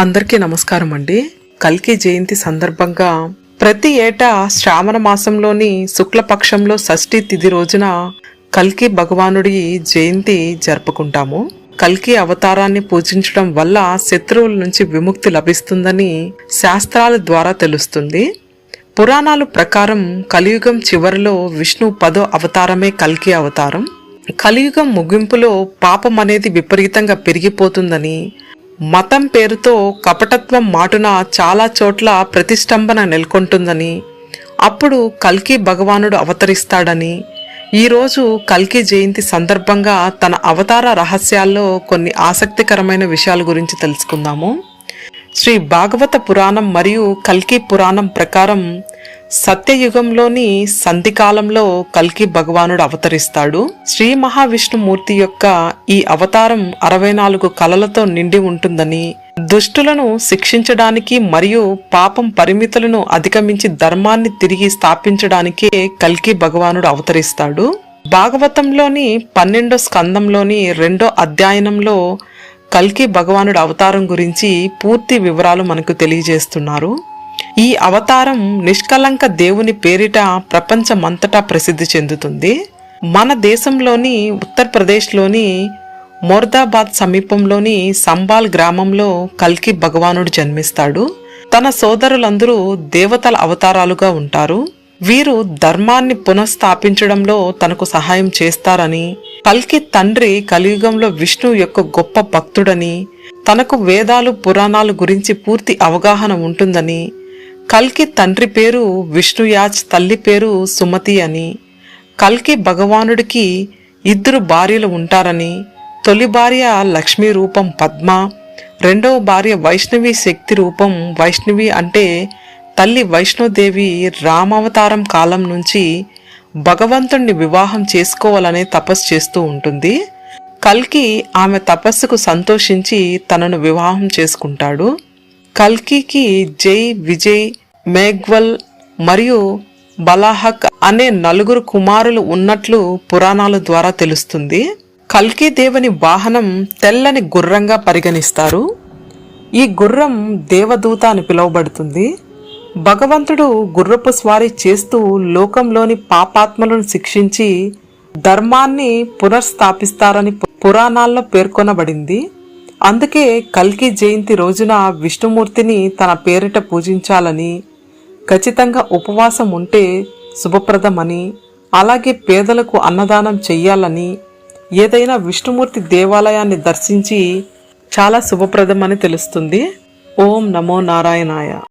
అందరికీ నమస్కారం అండి. కల్కి జయంతి సందర్భంగా ప్రతి ఏటా శ్రావణ మాసంలోని శుక్లపక్షంలో షష్ఠి తిథి రోజున కల్కి భగవానుడి జయంతి జరుపుకుంటాము. కల్కి అవతారాన్ని పూజించడం వల్ల శత్రువుల నుంచి విముక్తి లభిస్తుందని శాస్త్రాల ద్వారా తెలుస్తుంది. పురాణాలు ప్రకారం కలియుగం చివరిలో విష్ణు పదో అవతారమే కల్కి అవతారం. కలియుగం ముగింపులో పాపం అనేది విపరీతంగా పెరిగిపోతుందని మతం పేరుతో కపటత్వం మాటున చాలా చోట్ల ప్రతిష్టంభన నెలకొంటుందని అప్పుడు కల్కి భగవానుడు అవతరిస్తాడని ఈరోజు కల్కి జయంతి సందర్భంగా తన అవతార రహస్యాల్లో కొన్ని ఆసక్తికరమైన విషయాల గురించి తెలుసుకుందాము. శ్రీ భాగవత పురాణం మరియు కల్కి పురాణం ప్రకారం సత్యయుగంలోని సంధికాలంలో కల్కి భగవానుడు అవతరిస్తాడు. శ్రీ మహావిష్ణుమూర్తి యొక్క ఈ అవతారం అరవై నాలుగు కళలతో నిండి ఉంటుందని దుష్టులను శిక్షించడానికి మరియు పాపం పరిమితులను అధిగమించి ధర్మాన్ని తిరిగి స్థాపించడానికే కల్కి భగవానుడు అవతరిస్తాడు. భాగవతంలోని పన్నెండో స్కందంలోని రెండో అధ్యయనంలో కల్కి భగవానుడు అవతారం గురించి పూర్తి వివరాలు మనకు తెలియజేస్తున్నారు. ఈ అవతారం నిష్కలంక దేవుని పేరిట ప్రపంచమంతటా ప్రసిద్ధి చెందుతుంది. మన దేశంలోని ఉత్తరప్రదేశ్లోని మోర్దాబాద్ సమీపంలోని సంబాల్ గ్రామంలో కల్కి భగవానుడు జన్మిస్తాడు. తన సోదరులందరూ దేవతల అవతారాలుగా ఉంటారు. వీరు ధర్మాన్ని పునఃస్థాపించడంలో తనకు సహాయం చేస్తారని కల్కి తండ్రి కలియుగంలో విష్ణు యొక్క గొప్ప భక్తుడని తనకు వేదాలు పురాణాలు గురించి పూర్తి అవగాహన ఉంటుందని కల్కి తండ్రి పేరు విష్ణుయాజ్ తల్లి పేరు సుమతి అని. కల్కి భగవానుడికి ఇద్దరు భార్యలు ఉంటారని. తొలి భార్య లక్ష్మీ రూపం పద్మ రెండవ భార్య వైష్ణవి శక్తి రూపం వైష్ణవి అంటే తల్లి వైష్ణోదేవి రామావతారం కాలం నుంచి భగవంతుణ్ణి వివాహం చేసుకోవాలనే తపస్సు చేస్తూ ఉంటుంది. కల్కి ఆమె తపస్సుకు సంతోషించి తనను వివాహం చేసుకుంటాడు. కల్కికి జై విజయ్ మేఘ్వల్ మరియు బలాహక్ అనే నలుగురు కుమారులు ఉన్నట్లు పురాణాల ద్వారా తెలుస్తుంది. కల్కి దేవుని వాహనం తెల్లని గుర్రంగా పరిగణిస్తారు. ఈ గుర్రం దేవదూత అని పిలువబడుతుంది. భగవంతుడు గుర్రపు స్వారీ చేస్తూ లోకంలోని పాపాత్మలను శిక్షించి ధర్మాన్ని పునర్స్థాపిస్తారని పురాణాల్లో పేర్కొనబడింది. అందుకే కల్కి జయంతి రోజున విష్ణుమూర్తిని తన పేరిట పూజించాలని ఖచ్చితంగా ఉపవాసం ఉంటే శుభప్రదమని అలాగే పేదలకు అన్నదానం చెయ్యాలని ఏదైనా విష్ణుమూర్తి దేవాలయాన్ని దర్శించి చాలా శుభప్రదమని తెలుస్తుంది. ఓం నమో నారాయణాయ.